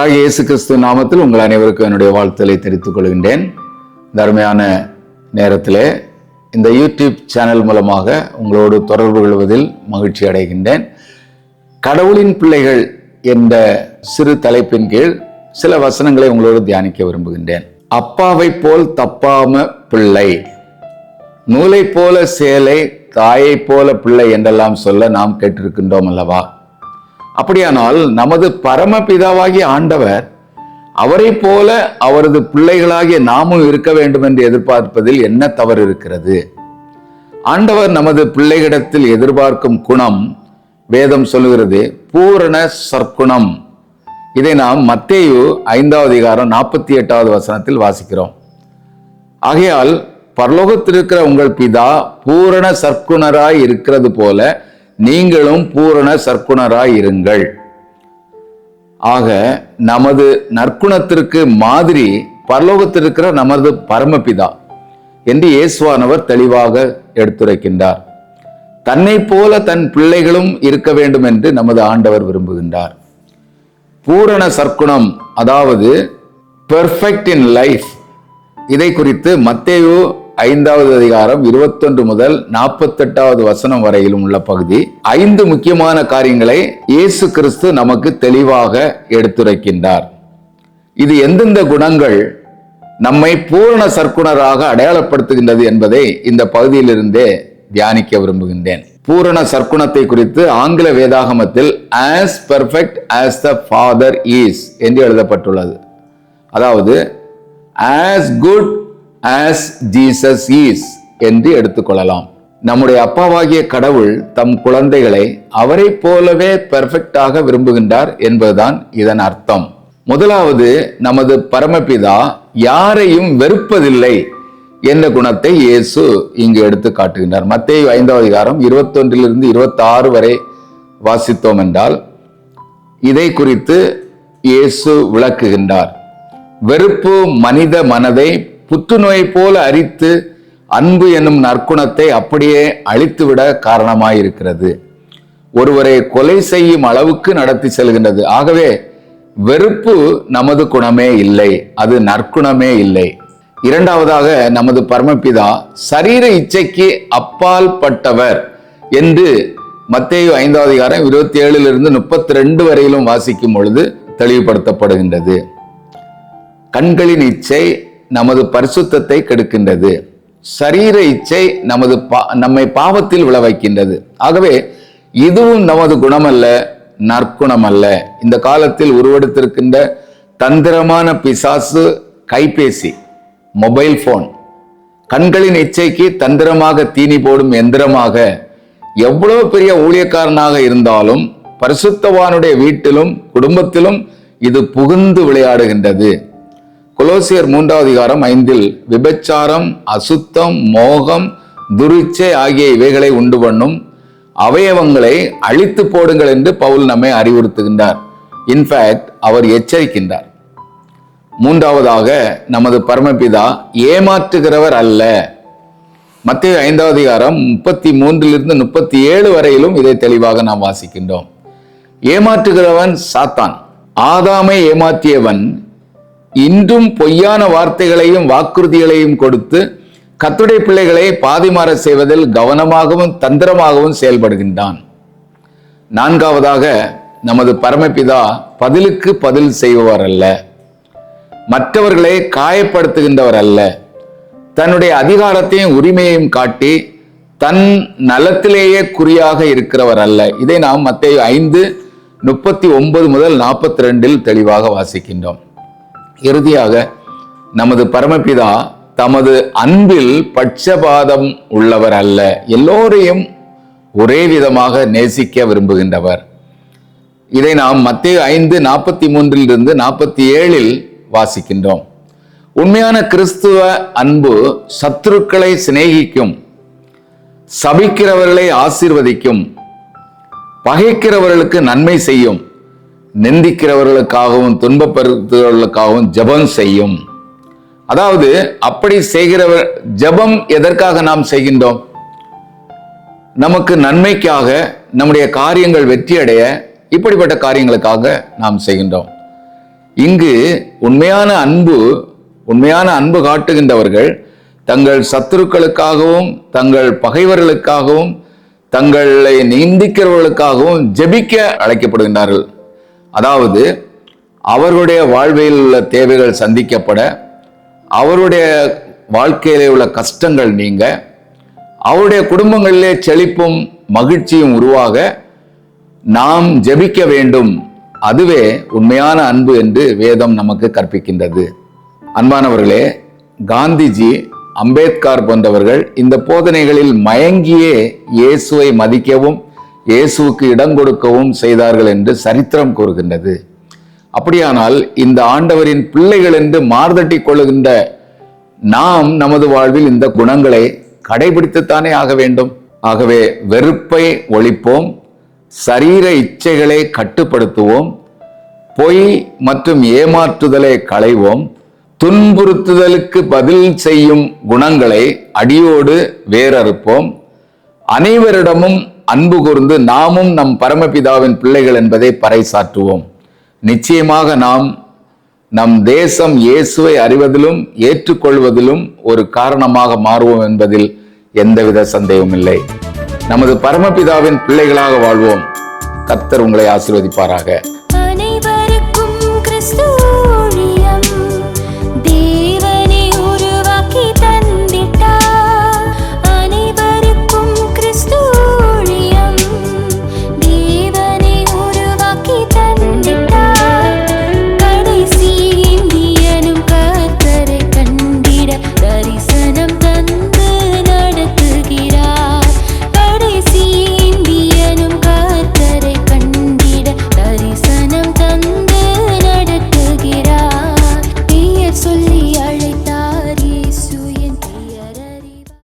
கர்த்தராகிய இயேசு கிறிஸ்து நாமத்தில் உங்கள் அனைவருக்கும் என்னுடைய வாழ்த்துக்களை தெரிவித்துக் கொள்கின்றேன். இந்த நேரத்திலே இந்த யூடியூப் சேனல் மூலமாக உங்களோடு தொடர்பு கொள்வதில் மகிழ்ச்சி அடைகின்றேன். கடவுளின் பிள்ளைகள் என்ற சிறு தலைப்பின் கீழ் சில வசனங்களை உங்களோடு தியானிக்க விரும்புகின்றேன். அப்பாவை போல் தப்பாம பிள்ளை நூலை போல சேலை தாயை போல பிள்ளை என்றெல்லாம் சொல்ல நாம் கேட்டிருக்கின்றோம் அல்லவா? அப்படியானால் நமது பரமபிதாவாகிய ஆண்டவர் அவரை போல அவரது பிள்ளைகளாகிய நாமும் இருக்க வேண்டும் என்று எதிர்பார்ப்பதில் என்ன தவறு இருக்கிறது? ஆண்டவர் நமது பிள்ளைகளிடத்தில் எதிர்பார்க்கும் குணம் வேதம் சொல்லுகிறது பூரண சற்குணம். இதை நாம் மத்தேயு ஐந்தாவது அதிகாரம் நாற்பத்தி எட்டாவது வசனத்தில் வாசிக்கிறோம். ஆகையால் பரலோகத்தில் இருக்கிற உங்கள் பிதா பூரண சற்குணராய் இருக்கிறது போல நீங்களும் பூரண சற்குணராய் இருங்கள் ஆக நமது நற்குணத்திற்கு மாதிரி பரலோகத்தில் இருக்கிற நமது பரமபிதா என்று இயேசுவானவர் தெளிவாக எடுத்துரைக்கின்றார். தன்னை போல தன் பிள்ளைகளும் இருக்க வேண்டும் என்று நமது ஆண்டவர் விரும்புகின்றார். பூரண சற்குணம் அதாவது பெர்ஃபெக்ட் இன் லைஃப் இதை குறித்து மத்தேயோ ஐந்தாவது அதிகாரம் இருபத்தொன்று முதல் நாற்பத்தெட்டாவது வசனம் வரையிலும் உள்ள பகுதி. ஐந்து முக்கியமான காரியங்களை இயேசு கிறிஸ்து நமக்கு தெளிவாக எடுத்துரைக்கின்றார். இது எந்தெந்த குணங்கள் நம்மை பூரண சர்க்குணராக அடையாளப்படுத்துகின்றது என்பதை இந்த பகுதியிலிருந்தே தியானிக்க விரும்புகின்றேன். பூரண சர்க்குணத்தை குறித்து ஆங்கில வேதாகமத்தில் as perfect as the father is என்று எழுதப்பட்டுள்ளது. அதாவது as good as Jesus is என்று எடுத்துக்கொள்ளலாம். நம்முடைய அப்பாவாகிய கடவுள் தம் குழந்தைகளை அவரை போலவே பெர்ஃபெக்டாக விரும்புகின்றார் என்பதுதான் இதன் அர்த்தம். முதலாவது நமது பரமபிதா யாரையும் வெறுப்பதில்லை என்ற குணத்தை இயேசு இங்கு எடுத்து காட்டுகின்றார். மத்திய ஐந்தாவது அதிகாரம் இருபத்தொன்றிலிருந்து இருபத்தி ஆறு வரை வாசித்தோம் என்றால் இதை குறித்து இயேசு விளக்குகின்றார். வெறுப்பு மனித மனதை புற்றுநோய் போல அரித்து அன்பு என்னும் நற்குணத்தை அப்படியே அழித்துவிட காரணமாயிருக்கிறது. ஒருவரை கொலை செய்யும் அளவுக்கு நடத்தி செல்கின்றது. ஆகவே வெறுப்பு நமது குணமே இல்லை அது நற்குணமே இல்லை. இரண்டாவதாக நமது பரமபிதா சரீர இச்சைக்கு அப்பால் பட்டவர் என்று மத்தேயு ஐந்தாவது அதிகாரம் இருபத்தி ஏழிலிருந்து முப்பத்தி ரெண்டு வரையிலும் வாசிக்கும் பொழுது தெளிவுபடுத்தப்படுகின்றது. கண்களின் இச்சை நமது பரிசுத்தத்தை கெடுக்கின்றது. சரீர இச்சை நமது பா நம்மை பாவத்தில் விழ வைக்கின்றது. ஆகவே இதுவும் நமது குணமல்ல நற்குணம் அல்ல இந்த காலத்தில் உருவெடுத்திருக்கின்ற தந்திரமான பிசாசு கைபேசி மொபைல் போன் கண்களின் இச்சைக்கு தந்திரமாக தீனி போடும் எந்திரமாக எவ்வளவு பெரிய ஊழியக்காரனாக இருந்தாலும் பரிசுத்தவானுடைய வீட்டிலும் குடும்பத்திலும் இது புகுந்து விளையாடுகின்றது. கொலோசியர் மூன்றாவது அதிகாரம் ஐந்தில் விபச்சாரம் அசுத்தம் மோகம் துரிச்சை ஆகிய இவைகளை உண்டு பண்ணும். அவயவங்களை அழித்து போடுங்கள் என்று பவுல் நம்மை அறிவுறுத்துகின்றார். இன்ஃபேக்ட் அவர் எச்சரிக்கின்றார். மூன்றாவதாக நமது பரமபிதா ஏமாற்றுகிறவர் அல்ல. மத்திய ஐந்தாவது அதிகாரம் முப்பத்தி மூன்றிலிருந்து முப்பத்தி ஏழு வரையிலும் இதை தெளிவாக நாம் வாசிக்கின்றோம். ஏமாற்றுகிறவன் சாத்தான். ஆதாமை ஏமாற்றியவன் இன்றும் பொய்யான வார்த்தைகளையும் வாக்குறுதிகளையும் கொடுத்து கத்துடைய பிள்ளைகளை பாதிமாற செய்வதில் கவனமாகவும் தந்திரமாகவும் செயல்படுகின்றான். நான்காவதாக நமது பரமபிதா பதிலுக்கு பதில் செய்பவர் அல்ல. மற்றவர்களை காயப்படுத்துகின்றவர் அல்ல. தன்னுடைய அதிகாரத்தையும் உரிமையையும் காட்டி தன் நலத்திலேயே குறியாக இருக்கிறவர் அல்ல. இதை நாம் மத்திய ஐந்து முப்பத்தி ஒன்பது முதல் நாற்பத்தி ரெண்டில் தெளிவாக வாசிக்கின்றோம். இறுதியாக நமது பரமபிதா தமது அன்பில் பட்சபாதம் உள்ளவர் அல்ல. எல்லோரையும் ஒரே விதமாக நேசிக்க விரும்புகின்றவர். இதை நாம் மத்திய ஐந்து நாற்பத்தி மூன்றிலிருந்து நாற்பத்தி ஏழில் வாசிக்கின்றோம். உண்மையான கிறிஸ்துவ அன்பு சத்துருக்களை சிநேகிக்கும் சபிக்கிறவர்களை ஆசீர்வதிக்கும் பகைக்கிறவர்களுக்கு நன்மை செய்யும் நிந்திக்கிறவர்களுக்காகவும் துன்பப்படுத்துகிறவர்களுக்காகவும் ஜெபம் செய்யும். அதாவது அப்படி செய்கிறவர் ஜெபம் எதற்காக நாம் செய்கின்றோம்? நமக்கு நன்மைக்காக நம்முடைய காரியங்கள் வெற்றியடைய இப்படிப்பட்ட காரியங்களுக்காக நாம் செய்கின்றோம். இங்கு உண்மையான அன்பு உண்மையான அன்பு காட்டுகின்றவர்கள் தங்கள் சத்துருக்களுக்காகவும் தங்கள் பகைவர்களுக்காகவும் தங்களை நிந்திக்கிறவர்களுக்காகவும் ஜெபிக்க அழைக்கப்படுகின்றார்கள். அதாவது அவர்களுடைய வாழ்வில் உள்ள தேவைகள் சந்திக்கப்பட அவருடைய வாழ்க்கையிலே உள்ள கஷ்டங்கள் நீங்க அவருடைய குடும்பங்களிலே செழிப்பும் மகிழ்ச்சியும் உருவாக நாம் ஜெபிக்க வேண்டும். அதுவே உண்மையான அன்பு என்று வேதம் நமக்கு கற்பிக்கின்றது. அன்பானவர்களே காந்திஜி அம்பேத்கர் போன்றவர்கள் இந்த போதனைகளில் மயங்கியே இயேசுவை மதிக்கவும் இயேசுவுக்கு இடம் கொடுக்கவும் செய்தார்கள் என்று சரித்திரம் கூறுகின்றது. அப்படியானால் இந்த ஆண்டவரின் பிள்ளைகள் என்று மார்தட்டி கொள்ளுகின்ற நாம் நமது வாழ்வில் இந்த குணங்களை கடைபிடித்துத்தானே ஆக வேண்டும். ஆகவே வெறுப்பை ஒழிப்போம் சரீர இச்சைகளை கட்டுப்படுத்துவோம் பொய் மற்றும் ஏமாற்றுதலை களைவோம் துன்புறுத்துதலுக்கு பதில் செய்யும் குணங்களை அடியோடு வேறறுப்போம் அனைவரிடமும் அன்பு கூர்ந்து நாமும் நம் பரமபிதாவின் பிள்ளைகள் என்பதை பறைசாற்றுவோம். நிச்சயமாக நாம் நம் தேசம் இயேசுவை அறிவதிலும் ஏற்றுக்கொள்வதிலும் ஒரு காரணமாக மாறுவோம் என்பதில் எந்தவித சந்தேகமும் இல்லை. நமது பரமபிதாவின் பிள்ளைகளாக வாழ்வோம். கர்த்தர் உங்களை ஆசீர்வதிப்பாராக.